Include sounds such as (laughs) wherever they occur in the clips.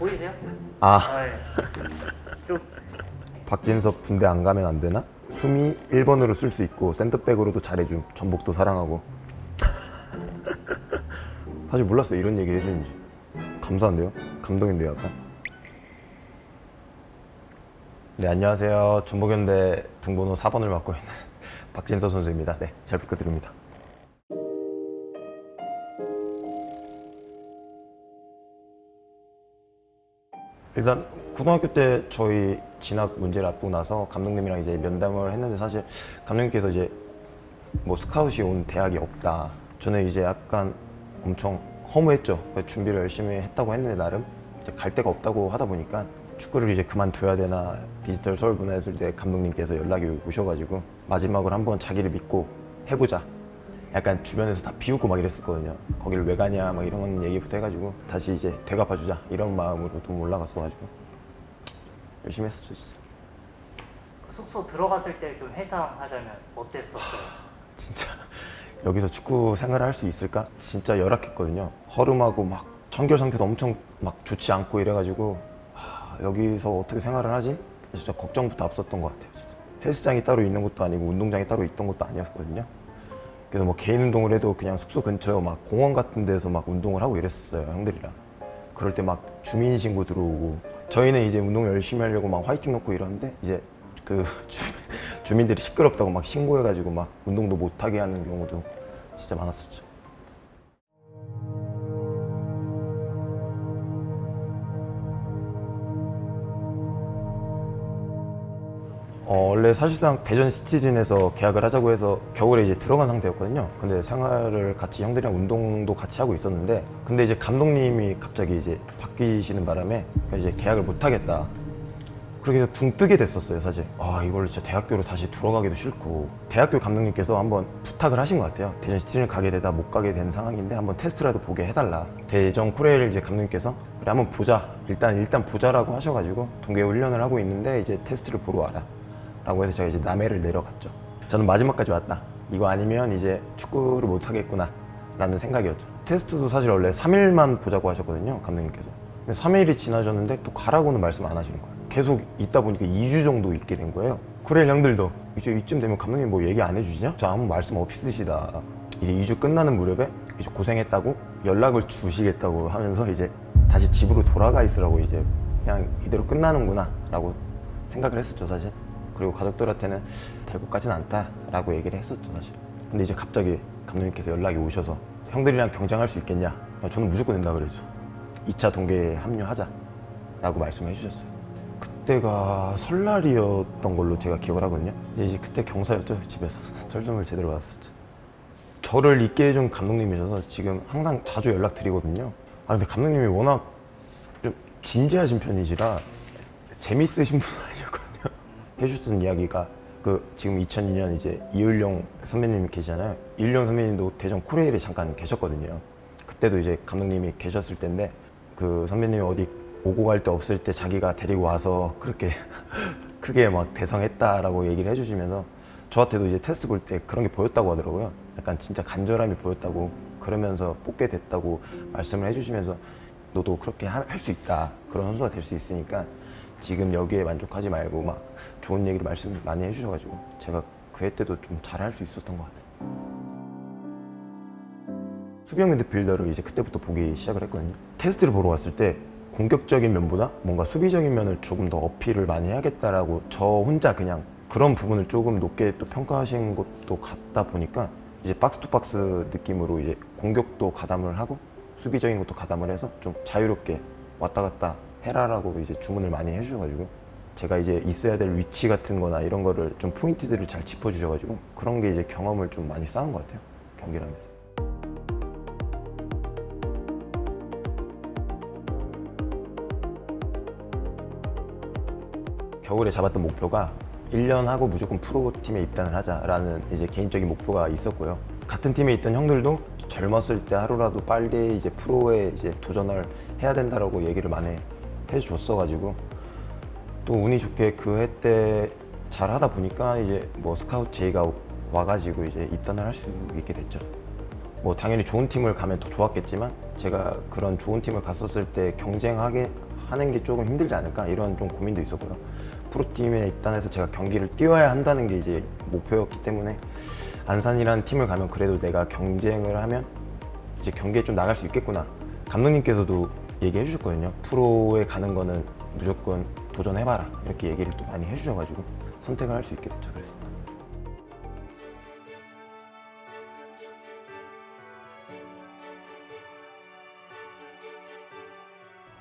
보이세요? 아 아, 예. 좀 박진섭 군대 안 가면 안 되나? 수미 1번으로 쓸 수 있고 센터백으로도 잘해줌 전북도 사랑하고 사실 몰랐어요 이런 얘기 해주는지 감사한데요? 감동인데요 약간 네 안녕하세요 전북현대 등번호 4번을 맡고 있는 (laughs) 박진섭 선수입니다 네잘 부탁드립니다 일단 고등학교 때 저희 진학 문제를 앞두고 나서 감독님이랑 이제 면담을 했는데 사실 감독님께서 이제 뭐 스카웃이 온 대학이 없다. 저는 이제 약간 엄청 허무했죠. 준비를 열심히 했다고 했는데 나름 갈 데가 없다고 하다 보니까 축구를 이제 그만둬야 되나 디지털 서울 문화예술대 감독님께서 연락이 오셔가지고 마지막으로 한번 자기를 믿고 해보자. 약간 주변에서 다 비웃고 막 이랬었거든요. 거기를 왜 가냐 막 이런 얘기부터 해가지고 다시 이제 되갚아주자 이런 마음으로 좀 올라갔어가지고 열심히 했었죠 진짜. 그 숙소 들어갔을 때 좀 회상하자면 어땠었어요? (sighs) 진짜 여기서 축구 생활을 할 수 있을까? 진짜 열악했거든요. 허름하고 막 청결 상태도 엄청 막 좋지 않고 이래가지고 하, 여기서 어떻게 생활을 하지? 진짜 걱정부터 앞섰던 것 같아요. 진짜. 헬스장이 따로 있는 것도 아니고 운동장이 따로 있던 것도 아니었거든요. 그래서 뭐 개인 운동을 해도 그냥 숙소 근처 막 공원 같은 데서 막 운동을 하고 이랬었어요 형들이랑. 그럴 때 막 주민 신고 들어오고 저희는 이제 운동 열심히 하려고 막 화이팅 넣고 이러는데 이제 그 (laughs) 주, 주민들이 시끄럽다고 막 신고해가지고 막 운동도 못하게 하는 경우도 진짜 많았었죠. 어, 원래 사실상 대전 시티즌에서 계약을 하자고 해서 겨울에 이제 들어간 상태였거든요. 근데 생활을 같이 형들이랑 운동도 같이 하고 있었는데, 근데 이제 감독님이 갑자기 이제 바뀌시는 바람에 이제 계약을 못 하겠다. 그렇게 해서 붕 뜨게 됐었어요, 사실. 아, 이걸 진짜 대학교로 다시 돌아가기도 싫고. 대학교 감독님께서 한번 부탁을 하신 것 같아요. 대전 시티즌을 가게 되다 못 가게 된 상황인데 한번 테스트라도 보게 해달라. 대전 코레일 이제 감독님께서 그래 한번 보자. 일단 일단 보자라고 하셔가지고 동계 훈련을 하고 있는데 이제 테스트를 보러 와라. 라고 해서 제가 이제 남해를 내려갔죠. 저는 마지막까지 왔다. 이거 아니면 이제 축구를 못 하겠구나. 라는 생각이었죠. 테스트도 사실 원래 3일만 보자고 하셨거든요. 감독님께서. 근데 3일이 지나셨는데 또 가라고는 말씀 안 하시는 거예요. 계속 있다 보니까 2주 정도 있게 된 거예요. 그래 형들도 이제 이쯤 되면 감독님 뭐 얘기 안 해주시냐? 저 아무 말씀 없이 쓰시다. 이제 2주 끝나는 무렵에 이제 고생했다고 연락을 주시겠다고 하면서 이제 다시 집으로 돌아가 있으라고 이제 그냥 이대로 끝나는구나 라고 생각을 했었죠 사실. 그리고 가족들한테는 될 것까지는 않다라고 얘기를 했었죠 사실. 근데 이제 갑자기 감독님께서 연락이 오셔서 형들이랑 경쟁할 수 있겠냐? 아, 저는 무조건 된다 그랬죠. 2차 동계에 합류하자 라고 말씀해 주셨어요. 그때가 설날이었던 걸로 제가 기억을 하거든요. 이제 그때 경사였죠 집에서 (laughs) 설점을 제대로 받았었죠. 저를 있게 해준 감독님이셔서 지금 항상 자주 연락 드리거든요. 아 근데 감독님이 워낙 좀 진지하신 편이시라 재밌으신 (laughs) 분 아니었거든요. 해주셨던 이야기가 그 지금 2002년 이제 이을용 선배님 계시잖아요. 이을용 선배님도 대전 코레일에 잠깐 계셨거든요. 그때도 이제 감독님이 계셨을 때인데 그 선배님이 어디 오고 갈 데 없을 때 자기가 데리고 와서 그렇게 (laughs) 크게 막 대성했다라고 얘기를 해주시면서 저한테도 이제 테스트 볼 때 그런 게 보였다고 하더라고요. 약간 진짜 간절함이 보였다고 그러면서 뽑게 됐다고 말씀을 해주시면서 너도 그렇게 할 수 있다 그런 선수가 될 수 있으니까 지금 여기에 만족하지 말고 막 좋은 얘기를 말씀 많이 해주셔가지고 제가 그해 때도 좀 잘할 수 있었던 것 같아요. 수비형 미드필더를 이제 그때부터 보기 시작을 했거든요. 테스트를 보러 왔을 때 공격적인 면보다 뭔가 수비적인 면을 조금 더 어필을 많이 해야겠다라고 저 혼자 그냥 그런 부분을 조금 높게 또 평가하신 것도 같다 보니까 이제 박스 투 박스 느낌으로 이제 공격도 가담을 하고 수비적인 것도 가담을 해서 좀 자유롭게 왔다 갔다 해라라고 이제 주문을 많이 해주셔가지고 제가 이제 있어야 될 위치 같은 거나 이런 거를 좀 포인트들을 잘 짚어주셔가지고 그런 게 이제 경험을 좀 많이 쌓은 것 같아요 경기를 하면서 겨울에 잡았던 목표가 1년 하고 무조건 프로팀에 입단을 하자라는 이제 개인적인 목표가 있었고요. 같은 팀에 있던 형들도 젊었을 때 하루라도 빨리 이제 프로에 이제 도전을 해야 된다라고 얘기를 많이 해줬어가지고 또 운이 좋게 그 해 때 잘 하다 보니까 이제 뭐 스카우트 제의가 와가지고 이제 입단을 할 수 있게 됐죠. 뭐 당연히 좋은 팀을 가면 더 좋았겠지만 제가 그런 좋은 팀을 갔었을 때 경쟁하게 하는 게 조금 힘들지 않을까 이런 좀 고민도 있었고요. 프로팀에 입단해서 제가 경기를 뛰어야 한다는 게 이제 목표였기 때문에 안산이라는 팀을 가면 그래도 내가 경쟁을 하면 이제 경기에 좀 나갈 수 있겠구나. 감독님께서도 얘기해 주셨거든요. 프로에 가는 거는 무조건 도전해봐라. 이렇게 얘기를 또 많이 해주셔가지고 선택을 할 수 있게 됐죠. 그래서.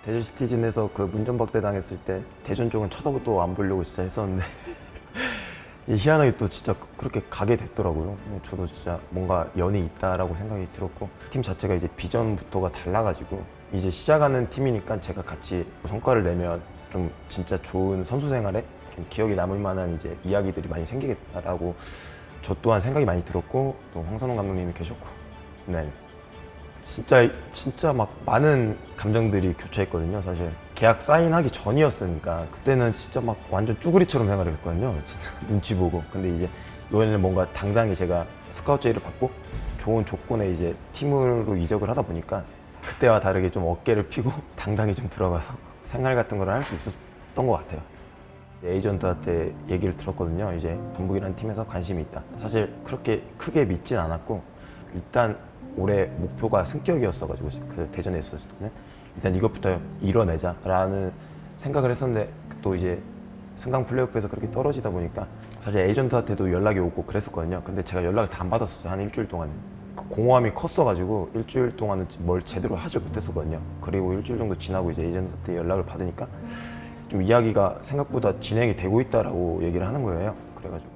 대전 시티즌에서 그 문전박대 당했을 때 대전 쪽은 쳐다보도 안 보려고 진짜 했었는데 (laughs) 이 희한하게 또 진짜 그렇게 가게 됐더라고요. 저도 진짜 뭔가 연이 있다라고 생각이 들었고 팀 자체가 이제 비전부터가 달라가지고 이제 시작하는 팀이니까 제가 같이 성과를 내면 좀 진짜 좋은 선수 생활에 좀 기억에 남을 만한 이제 이야기들이 많이 생기겠다라고 저 또한 생각이 많이 들었고 또 황선홍 감독님이 계셨고 네. 진짜 진짜 막 많은 감정들이 교차했거든요. 사실 계약 사인하기 전이었으니까 그때는 진짜 막 완전 쭈구리처럼 생각을 했거든요. 진짜 (laughs) 눈치 보고. 근데 이제 이번에는 뭔가 당당히 제가 스카우트 제의를 받고 좋은 조건에 이제 팀으로 이적을 하다 보니까 그때와 다르게 좀 어깨를 피고 (laughs) 당당히 좀 들어가서 생활 같은 걸 할 수 있었던 것 같아요. 에이전트한테 얘기를 들었거든요. 이제 전북이라는 팀에서 관심이 있다. 사실 그렇게 크게 믿진 않았고 일단 올해 목표가 승격이었어가지고 그 대전에 있었을 때는 일단 이것부터 이뤄내자라는 생각을 했었는데 또 이제 승강 플레이오프에서 그렇게 떨어지다 보니까 사실 에이전트한테도 연락이 오고 그랬었거든요. 근데 제가 연락을 다 안 받았었어요. 한 일주일 동안. 그 공허함이 컸어가지고 일주일 동안은 뭘 제대로 하지 못했었거든요. 그리고 일주일 정도 지나고 이제 에이전트한테 연락을 받으니까 좀 이야기가 생각보다 진행이 되고 있다라고 얘기를 하는 거예요. 그래가지고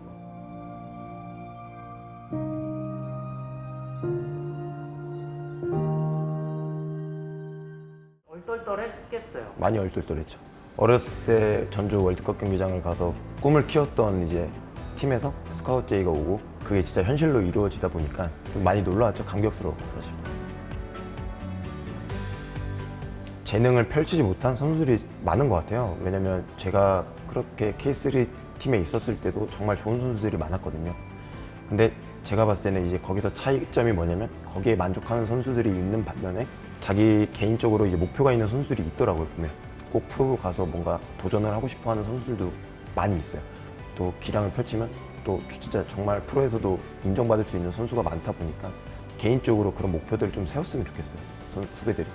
얼떨떨했겠어요. 많이 얼떨떨했죠. 어렸을 때 전주 월드컵 경기장을 가서 꿈을 키웠던 이제 팀에서 스카우트 제의가 오고 그게 진짜 현실로 이루어지다 보니까 좀 많이 놀라웠죠. 감격스러웠고 사실. 재능을 펼치지 못한 선수들이 많은 것 같아요. 왜냐면 제가 그렇게 K3 팀에 있었을 때도 정말 좋은 선수들이 많았거든요. 근데 제가 봤을 때는 이제 거기서 차이점이 뭐냐면 거기에 만족하는 선수들이 있는 반면에 자기 개인적으로 이제 목표가 있는 선수들이 있더라고요. 근데 꼭 프로로 가서 뭔가 도전을 하고 싶어 하는 선수들도 많이 있어요. 또 기량을 펼치면 또 진짜 정말 프로에서도 인정받을 수 있는 선수가 많다 보니까 개인적으로 그런 목표들을 좀 세웠으면 좋겠어요. 선 후배들이.